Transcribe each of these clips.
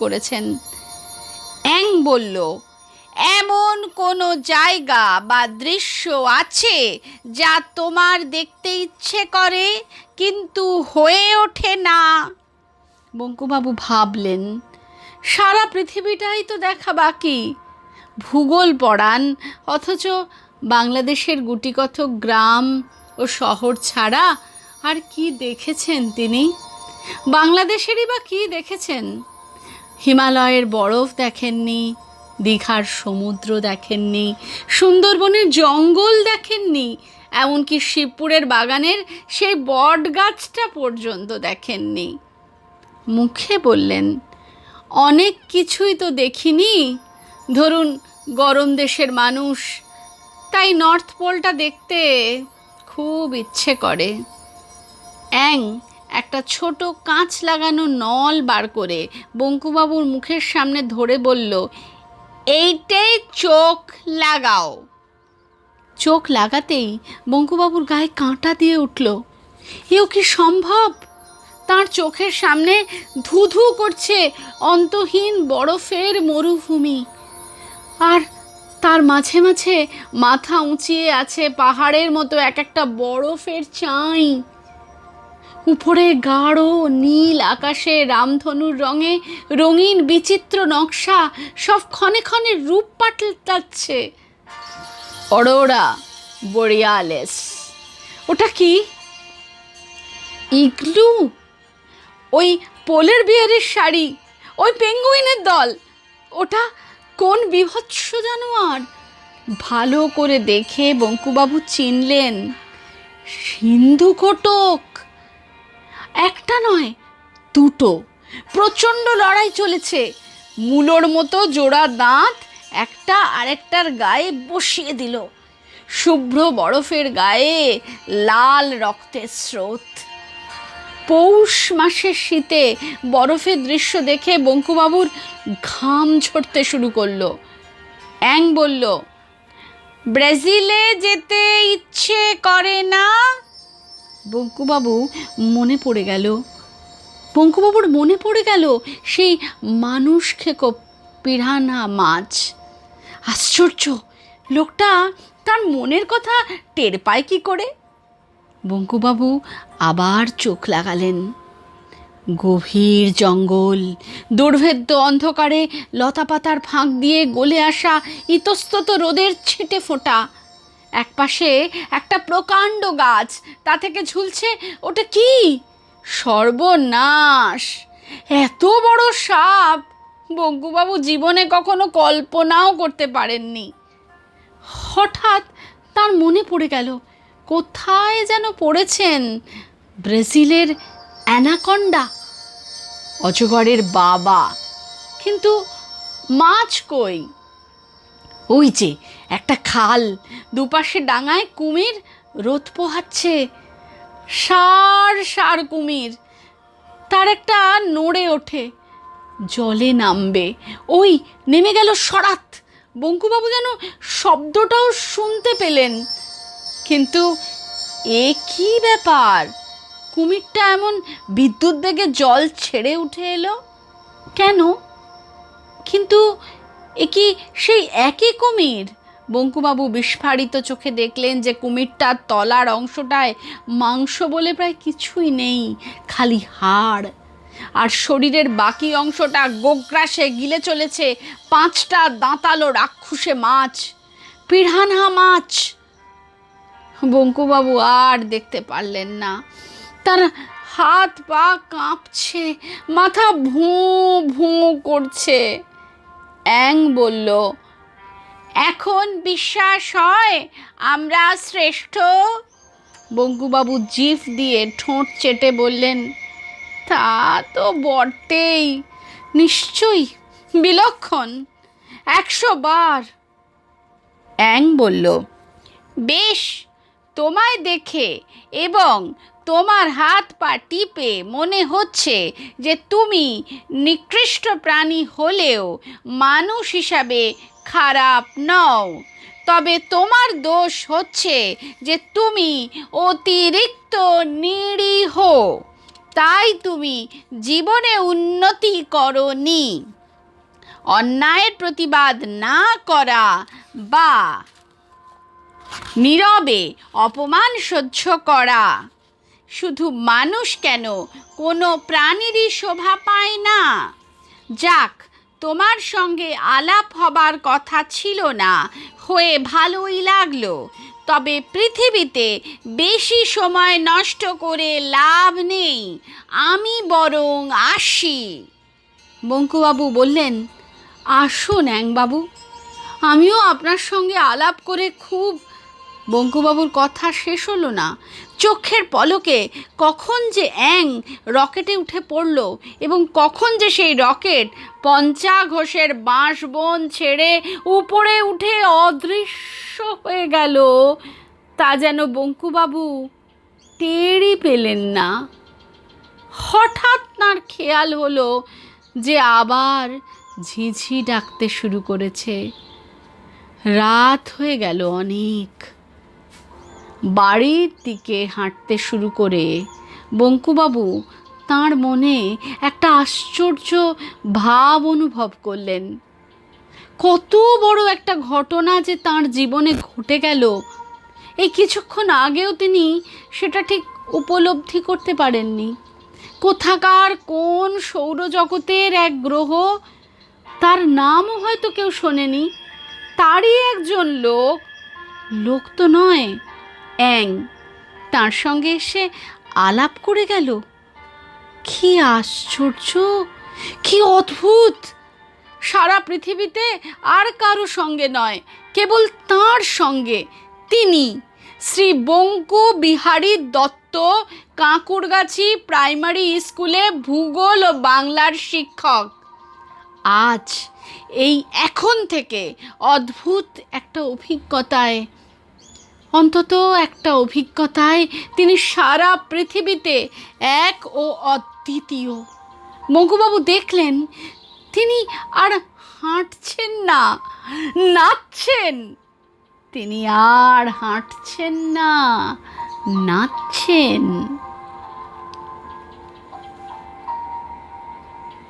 করেছেন। অ্যাং বলল, এমন কোনো জায়গা বা দৃশ্য আছে যা তোমার দেখতে ইচ্ছে করে, কিন্তু হয়ে ওঠে না? বঙ্কুবাবু ভাবলেন, সারা পৃথিবীটাই তো দেখা বাকি। ভূগোল পড়ান, অথচ বাংলাদেশের গুটিকথক গ্রাম ও শহর ছাড়া আর কি দেখেছেন তিনি? বাংলাদেশেরই বা কি দেখেছেন? হিমালয়ের বরফ দেখেননি, দীঘার সমুদ্র দেখেননি, সুন্দরবনের জঙ্গল দেখেননি, এমনকি শিবপুরের বাগানের সেই বট গাছটা পর্যন্ত দেখেননি। মুখে বললেন, অনেক কিছুই তো দেখিনি। ধরুন, গরম দেশের মানুষ, তাই নর্থ পোলটা দেখতে খুব ইচ্ছে করে। অ্যাং একটা ছোট কাঁচ লাগানো নল বার করে বঙ্কুবাবুর মুখের সামনে ধরে বলল, এইটাই চোখ লাগাও। চোখ লাগাতেই বঙ্কুবাবুর গায়ে কাঁটা দিয়ে উঠল। এও কি সম্ভব? তার চোখের সামনে ধুধু করছে অন্তহীন বরফের মরুভূমি। আর তার মাঝে মাঝে মাথা উঁচিয়ে আছে পাহাড়ের মতো এক একটা বরফের চাই। উপরে গাঢ় নীল আকাশে রামধনুর রঙে রঙিন বিচিত্র নকশা সব ক্ষণে ক্ষণে রূপ পাল্টাচ্ছে। অরোরা বরিয়ালেস, ওটা কি? ইগলু? ওই পোলের বিয়ারের শাড়ি, ওই পেঙ্গুইনের দল, ওটা কোন বিভৎস জানোয়ার? ভালো করে দেখে বঙ্কুবাবু চিনলেন, সিন্ধু কোটক নয়, দুটো। প্রচণ্ড লড়াই চলেছে। মূলোর মতো জোড়া দাঁত একটা আরেকটার গায়ে বসিয়ে দিল। শুভ্র বরফের গায়ে লাল রক্তের স্রোত। পৌষ মাসের শীতে বরফের দৃশ্য দেখে বঙ্কুবাবুর ঘাম ঝরতে শুরু করল। অ্যাং বলল, ব্রাজিলে যেতে ইচ্ছে করে না? বঙ্কুবাবু মনে পড়ে গেল। বঙ্কুবাবুর মনে পড়ে গেল সেই মানুষ খেকো পিরানা মাছ। আশ্চর্য, লোকটা তার মনের কথা টের পায় কি করে? বঙ্কুবাবু আবার চোখ লাগালেন। গভীর জঙ্গল, দুর্ভেদ্য অন্ধকারে লতাপাতার ফাঁক দিয়ে গলে আসা ইতস্তত রোদের ছিটে ফোঁটা। একপাশে একটা প্রকাণ্ড গাছ, তা থেকে ঝুলছে ওটা কি? সর্বনাশ। এত বড় সাপ। বঙ্কুবাবু জীবনে কখনো কল্পনাও করতে পারেননি। হঠাৎ তার মনে পড়ে গেল, কোথায় যেন পড়েছেন ব্রাজিলের অ্যানাকন্ডা। অজগরের বাবা। কিন্তু মাছ কই? ওই যে একটা খাল, দুপাশে ডাঙায় কুমির রোদ পোহাচ্ছে। সার সার কুমির। তার একটা নড়ে ওঠে, জলে নামবে। ওই নেমে গেল সরাত বঙ্কুবাবু যেন শব্দটাও শুনতে পেলেন। কিন্তু এ কি ব্যাপার? কুমিরটা এমন বিদ্যুৎ বেগে জল ছেড়ে উঠে এলো? কেন? কিন্তু এ কি সেই একই কুমির? বঙ্কুবাবু বিস্ফারিত চোখে দেখলেন যে কুমিরটার তলার অংশটায় মাংস বলে প্রায় কিছুই নেই, খালি হাড়। আর শরীরের বাকি অংশটা গোগ্রাসে গিলে চলেছে পাঁচটা দাঁতালো রাক্ষুসে মাছ, পিড়ানহা মাছ। বঙ্কুবাবু আর দেখতে পারলেন না। তার হাত পা কাঁপছে, মাথা ভুঁ ভুঁ করছে। অ্যাং বলল এখন বিশ্বাস হয় আমরা শ্রেষ্ঠ? বঙ্কুবাবু জিভ দিয়ে ঠোঁট চেটে বললেন, তা তো বটেই, নিশ্চয়ই, বিলক্ষণ, একশো বার। অ্যাং বলল, বেশ তোমায় দেখে এবং তোমার হাত পা টিপে মনে হচ্ছে যে তুমি নিকৃষ্ট প্রাণী হলেও মানুষ হিসাবে খারাপ নও। তবে তোমার দোষ হচ্ছে যে তুমি অতিরিক্ত নিরীহ। তাই তুমি জীবনে উন্নতি করনি। অন্যায়ের প্রতিবাদ না করা বা নীরবে অপমান সহ্য করা। শুধু মানুষ কেন কোনো প্রাণীরই শোভা পায় না। যাক, তোমার সঙ্গে আলাপ হবার কথা ছিল না, হয়ে ভালোই লাগল। তবে পৃথিবীতে বেশি সময় নষ্ট করে লাভ নেই, আমি বরং আসি। বঙ্কুবাবু বললেন, আসুন বাবু আমিও আপনার সঙ্গে আলাপ করে খুব বঙ্কুবাবুর কথা শেষ হলো না। চোখের পলকে কখন যে অ্যাং রকেটে উঠে পড়ল এবং কখন যে সেই রকেট পঞ্চা ঘোষের বাঁশবন ছেড়ে উপরে উঠে অদৃশ্য হয়ে গেল, তা যেন বঙ্কুবাবু টেরই পেলেন না। হঠাৎ তাঁর খেয়াল হলো যে আবার ঝিঝি ডাকতে শুরু করেছে। রাত হয়ে গেল অনেক। বাড়ির দিকে হাঁটতে শুরু করে বঙ্কুবাবু তাঁর মনে একটা আশ্চর্য ভাব অনুভব করলেন। কত বড় একটা ঘটনা যে তার জীবনে ঘটে গেল। এই কিছুক্ষণ আগেও তিনি সেটা ঠিক উপলব্ধি করতে পারেননি। কোথাকার কোন সৌরজগতের এক গ্রহ, তার নামও হয়তো কেউ শোনেনি। তারই একজন লোক লোক তো নয় অ্যাং, তার সঙ্গে এসে আলাপ করে গেল। কি আশ্চর্য! কি অদ্ভুত! সারা পৃথিবীতে আর কারও সঙ্গে নয়, কেবল তার সঙ্গে। তিনি শ্রী বঙ্কু বিহারী দত্ত, কাঁকুরগাছি প্রাইমারি স্কুলে ভূগোল ও বাংলার শিক্ষক। আজ, এই এখন থেকে অদ্ভুত একটা অভিজ্ঞতায় অন্তত একটা অভিজ্ঞতায় তিনি সারা পৃথিবীতে এক ও অদ্বিতীয়। মঙ্কুবাবু দেখলেন, তিনি আর হাঁটছেন না, নাচছেন। তিনি আর হাঁটছেন না, নাচছেন।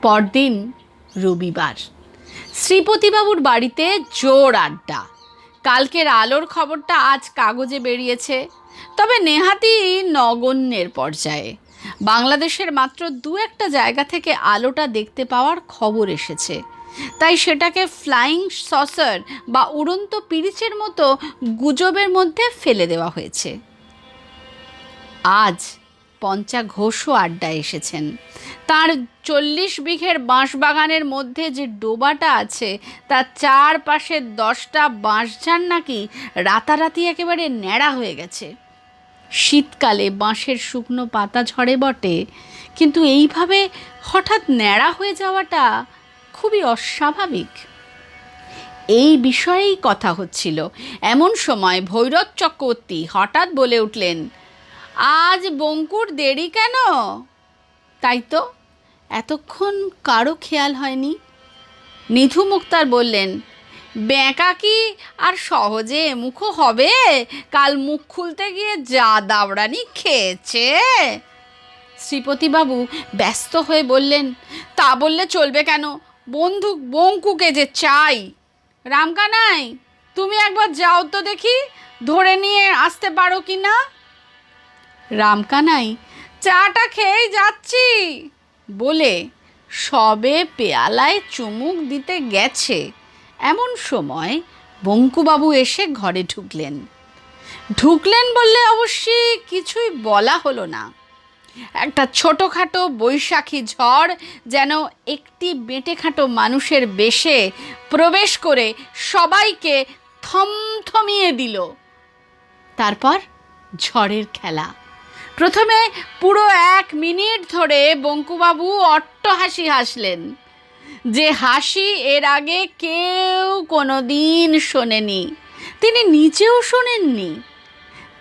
পরদিন রবিবার, শ্রীপতিবাবুর বাড়িতে জোর আড্ডা। কালকের আলোর খবরটা আজ কাগজে বেরিয়েছে। তবে নেহাতি নগণ্যের পর্যায়ে। বাংলাদেশের মাত্র দু একটা জায়গা থেকে আলোটা দেখতে পাওয়ার খবর এসেছে। তাই সেটাকে ফ্লাইং সসার বা উড়ন্ত পিরিচের মতো গুজবের মধ্যে ফেলে দেওয়া হয়েছে। আজ পঞ্চা ঘোষও আড্ডা এসেছেন। তার চল্লিশ বিঘের বাঁশবাগানের মধ্যে যে ডোবাটা আছে, তার চারপাশে দশটা বাঁশঝাড় নাকি রাতারাতি একেবারে ন্যাড়া হয়ে গেছে। শীতকালে বাঁশের শুকনো পাতা ঝরে বটে, কিন্তু এইভাবে হঠাৎ ন্যাড়া হয়ে যাওয়াটা খুবই অস্বাভাবিক। এই বিষয়েই কথা হচ্ছিল। এমন সময় ভৈরব চক্রবর্তী হঠাৎ বলে উঠলেন আজ বঙ্কুর দেরি কেন? তাই তো, এতক্ষণ কারও খেয়াল হয়নি। নিধু মুক্তার বললেন বেঁকা কি আর সহজে মুখ হবে? কাল মুখ খুলতে গিয়ে যা দাবড়ানি খেয়েছে। শ্রীপতিবাবু ব্যস্ত হয়ে বললেন, তা বললে চলবে কেন? বন্ধু বঙ্কুকে যে চাই। রামকানাই, তুমি একবার যাও তো দেখি, ধরে নিয়ে আসতে পারো কি না? রামকানাই, চাটা খেয়েই যাচ্ছি। বলে সবে পেয়ালায় চুমুক দিতে গেছে। এমন সময় বঙ্কুবাবু এসে ঘরে ঢুকলেন। ঢুকলেন বললে অবশ্যই কিছুই বলা হলো না। একটা ছোটোখাটো বৈশাখী ঝড় যেন একটি বেঁটেখাটো মানুষের বেশে প্রবেশ করে সবাইকে থমথমিয়ে দিল। তারপর ঝড়ের খেলা। প্রথমে পুরো এক মিনিট ধরে বঙ্কুবাবু অট্ট হাসি হাসলেন। যে হাসি এর আগে কেউ কোনো দিন শোনেনি। তিনি নিজেও শোনেননি।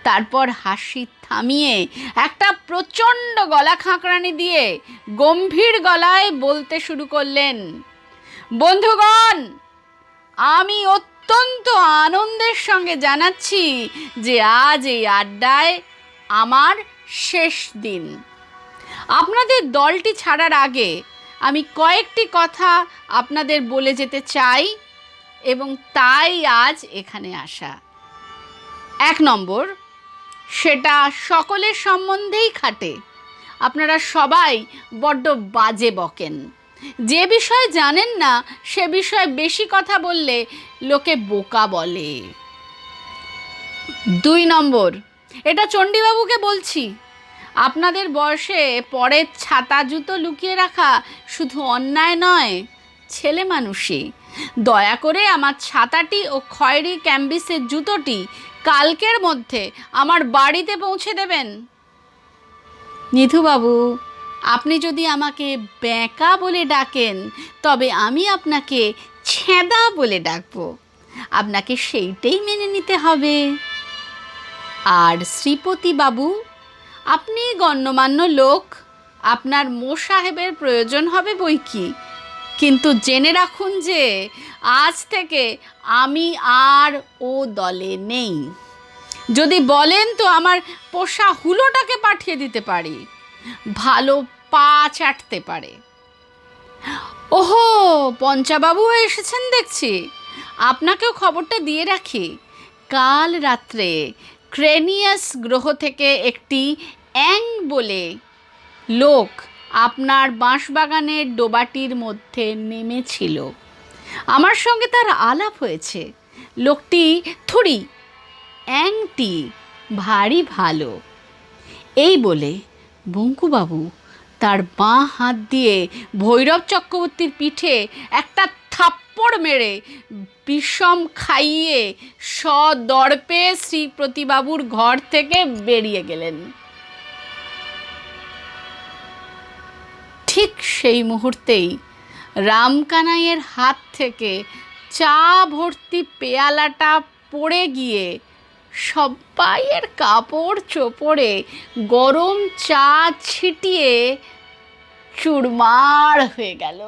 তারপর হাসি থামিয়ে একটা প্রচণ্ড গলা খাঁকড়ানি দিয়ে গম্ভীর গলায় বলতে শুরু করলেন, বন্ধুগণ, আমি অত্যন্ত আনন্দের সঙ্গে জানাচ্ছি যে আজ এই আড্ডায় আমার শেষ দিন। আপনাদের দলটি ছাড়ার আগে আমি কয়েকটি কথা আপনাদের বলে যেতে চাই এবং তাই আজ এখানে আসা। এক নম্বর, সেটা সকলের সম্বন্ধেই খাটে। আপনারা সবাই বড্ড বাজে বকেন। যে বিষয়ে জানেন না, সে বিষয়ে বেশি কথা বললে লোকে বোকা বলে। দুই নম্বর এটা চণ্ডীবাবুকে বলছি। আপনাদের বয়সে পরের ছাতা জুতো লুকিয়ে রাখা শুধু অন্যায় নয়, ছেলে মানুষই। দয়া করে আমার ছাতাটি ও খয়েরি ক্যাম্বিসের জুতোটি কালকের মধ্যে আমার বাড়িতে পৌঁছে দেবেন। নিধুবাবু, আপনি যদি আমাকে ব্যাঁকা বলে ডাকেন, তবে আমি আপনাকে ছেঁদা বলে ডাকবো। আপনাকে সেইটাই মেনে নিতে হবে। আর শ্রীপতি বাবু, আপনি গণ্যমান্য লোক, আপনার মো সাহেবের প্রয়োজন হবে বই কি? কিন্তু জেনে রাখুন যে আজ থেকে আমি আর ও দলে নেই। যদি বলেন তো আমার পোষা হুলোটাকে পাঠিয়ে দিতে পারি, ভালো পা চাটতে পারে। ওহো, পঞ্চাবাবু এসেছেন দেখছি। আপনাকেও খবরটা দিয়ে রাখি, কাল রাত্রে ক্রেনিয়াস গ্রহ থেকে একটি অ্যাং বলে লোক আপনার বাঁশবাগানের ডোবাটির মধ্যে নেমেছিল। আমার সঙ্গে তার আলাপ হয়েছে। লোকটি থুড়ি অ্যাংটি ভারী ভালো। এই বলে বঙ্কুবাবু তার বাঁ হাত দিয়ে ভৈরব চক্রবর্তীর পিঠে একটা থাপ্পড় মেরে বিষম খাইয়ে সদর্পে শ্রীপ্রতিবাবুর ঘর থেকে বেরিয়ে গেলেন। ঠিক সেই মুহূর্তেই রামকানাইয়ের হাত থেকে চা ভর্তি পেয়ালাটা পড়ে গিয়ে সবাইয়ের কাপড় চোপড়ে গরম চা ছিটিয়ে চুরমার হয়ে গেল।